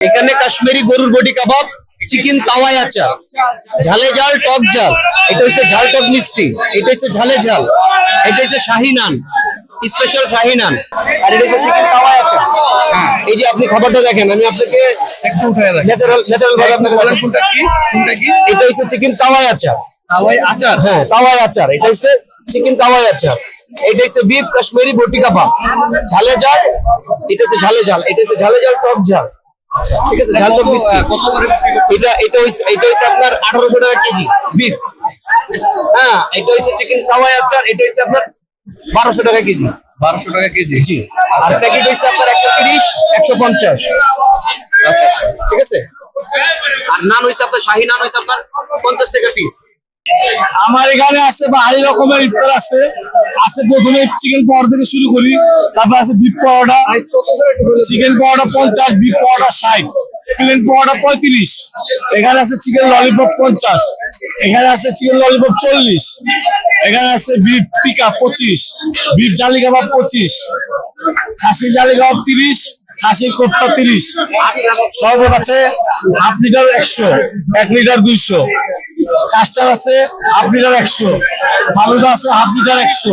এখানে কাশ্মীরি গরুর বডি কাবাব চিকেন তাওয়াই আচার। ঝালে ঝাল টক ঝাল। এটা হচ্ছে ঝাল টক মিষ্টি। এটা হচ্ছে ঝালে ঝাল। এটা হচ্ছে শাহি নান। স্পেশাল শাহি নান। আর এটা হচ্ছে চিকেন তাওয়াই আচার। এই যে আপনি খাবারটা দেখেন আমি আপনাকে একটু উঠে রাখি ন্যাচারাল ন্যাচারাল ভাবে আপনাকে বলেন। কোনটা কি? কোনটা কি? এটা হচ্ছে চিকেন তাওয়াই আচার। তাওয়াই আচার? হ্যাঁ তাওয়াই আচার। এটা হচ্ছে চিকেন তাওয়াই আচার। এটা হচ্ছে বিফ কাশ্মীরি বটি কাবাব। ঝালে ঝাল এটা হচ্ছে ঝালে ঝাল। এটা হচ্ছে ঝালে ঝাল টক ঝাল। ঠিক আছে ঝাল টক মিষ্টি। কত করে বিক্রি করছেন? এটা এটা হচ্ছে এটা হচ্ছে আপনার আঠারোশো টাকা কেজি বিফ। হ্যাঁ এটা হচ্ছে চিকেন আচার এটা আপনার বারোশো টাকা কেজি। টাকা কেজি। জি আর প্যাকেট আপনার একশো তিরিশ একশো পঞ্চাশ। আচ্ছা আচ্ছা। ঠিক আছে? আর নান হয়েছে আপনার শাহি নান হয়েছে আপনার পঞ্চাশ টাকা পিস আমার এখানে আছে বা ভারী রকমের ইফতার আছে। আছে প্রথমে চিকেন পাউডার থেকে শুরু করি, তারপর আছে বিফ পাউডার চিকেন পাউডার পঞ্চাশ বিফ পাউডার ষাট প্লেন পাউডার পঁয়ত্রিশ, এখানে আছে চিকেন ললিপপ পঞ্চাশ, এখানে আছে চিকেন ললিপপ চল্লিশ, এখানে আছে বিফ টিকা পঁচিশ বিফ জালি কাবাব পঁচিশ, খাসি জালি কাবাব তিরিশ, খাসি কোপ্তা তিরিশ শরবত আছে হাফ লিটার একশো, এক লিটার দুইশো কাস্টার আছে হাফ লিটার একশো। ফালুদা আছে হাফ লিটার একশো।